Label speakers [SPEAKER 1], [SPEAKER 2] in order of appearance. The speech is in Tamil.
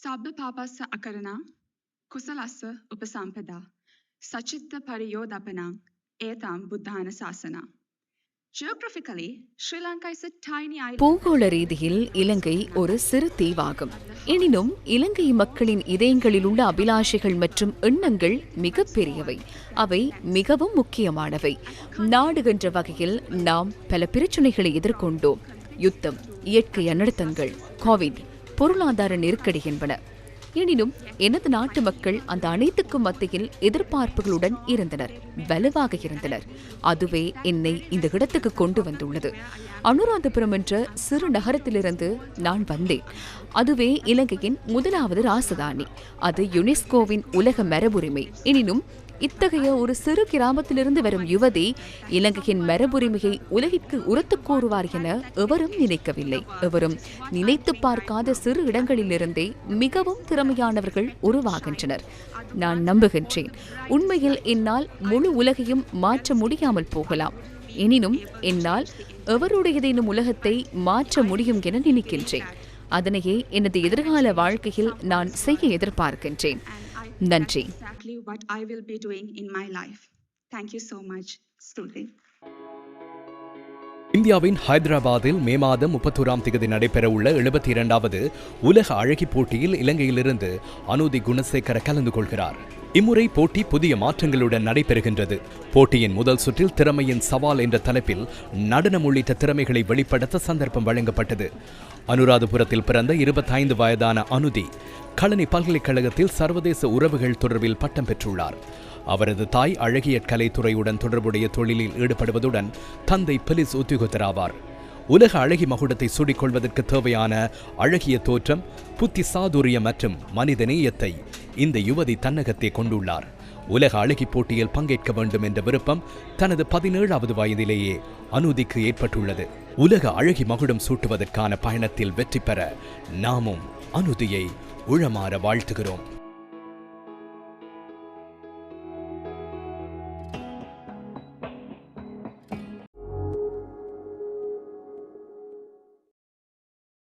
[SPEAKER 1] සබ්බ පාපස්ස අකරණා කුසලස්ස උපසම්පදා සචිත්ත පරියෝදපනං ඒතම් බුද්ධාන ශාසනා. Geographically, Sri Lanka is a tiny island.
[SPEAKER 2] பூகோள ரீதியில் இலங்கை ஒரு சிறு தீவாகும் எனினும் இலங்கை மக்களின் இதயங்களில் உள்ள அபிலாஷைகள் மற்றும் எண்ணங்கள் மிக பெரியவை அவை மிகவும் முக்கியமானவை நாடு என்ற வகையில் நாம் பல பிரச்சனைகளை எதிர்கொண்டோம் யுத்தம் இயற்கை அனர்த்தங்கள் கோவிட் பொருளாதார நெருக்கடி என்பன எனினும் எனது நாட்டு மக்கள் அந்த அனைத்துக்கும் மத்தியில் எதிர்பார்ப்புகளுடன் இருந்தனர் வலுவாக இருந்தனர். அதுவே என்னை இந்த இடத்துக்கு கொண்டு வந்துள்ளது. அனுராதபுரம் என்ற சிறு நகரத்திலிருந்து நான் வந்தேன். அதுவே இலங்கையின் முதலாவது ராசதானி. அது யுனெஸ்கோவின் உலக மரபுரிமை. எனினும் இத்தகைய ஒரு சிறு கிராமத்திலிருந்து வரும் யுவதி இலங்கையின் மரபுரிமையை உலகிற்கு உரத்துக் கூறுவார் என எவரும் நினைக்கவில்லை. எவரும் நினைத்து பார்க்காத சிறு இடங்களிலிருந்தே மிகவும் திறமையானவர்கள் உருவாகின்றனர். நான் நம்புகின்றேன். உண்மையில் என்னால் முழு உலகையும் மாற்ற முடியாமல் போகலாம். எனினும் என்னால் எவருடையதேனும் உலகத்தை மாற்ற முடியும் என நினைக்கின்றேன். அதனையே எனது எதிர்கால வாழ்க்கையில் நான் செய்ய எதிர்பார்க்கின்றேன். நன்றி
[SPEAKER 1] Exactly what I will be doing in my life. Thank you so much, Stuti.
[SPEAKER 3] இந்தியாவின் ஹைதராபாத்தில் மே மாதம் முப்பத்தோராம் தேதி நடைபெறவுள்ள எழுபத்தி இரண்டாவது உலக அழகி போட்டியில் இலங்கையிலிருந்து அனுதி குணசேகர கலந்து கொள்கிறார் இம்முறை போட்டி புதிய மாற்றங்களுடன் நடைபெறுகின்றது. போட்டியின் முதல் சுற்றில் திறமையின் சவால் என்ற தலைப்பில் நடனம் உள்ளிட்ட திறமைகளை வெளிப்படுத்த சந்தர்ப்பம் வழங்கப்பட்டது. அனுராதபுரத்தில் பிறந்த இருபத்தைந்து வயதான அனுதி கழனி பல்கலைக்கழகத்தில் சர்வதேச உறவுகள் தொடர்பில் பட்டம் பெற்றுள்ளார். அவரது தாய் அழகிய கலைத்துறையுடன் தொடர்புடைய தொழிலில் ஈடுபடுவதுடன் தந்தை போலீஸ் உத்தியோகத்தராவார். உலக அழகி மகுடத்தை சூடிக்கொள்வதற்கு தேவையான அழகிய தோற்றம் புத்தி சாதுரியம் மற்றும் மனிதநேயத்தை இந்த யுவதி தன்னகத்தை கொண்டுள்ளார். உலக அழகி போட்டியில் பங்கேற்க வேண்டும் என்ற விருப்பம் தனது பதினேழாவது வயதிலேயே அனுதிக்கு ஏற்பட்டுள்ளது. உலக அழகி மகுடம் சூட்டுவதற்கான பயணத்தில் வெற்றி பெற நாமும் அனுதியை உளமாற வாழ்த்துகிறோம்.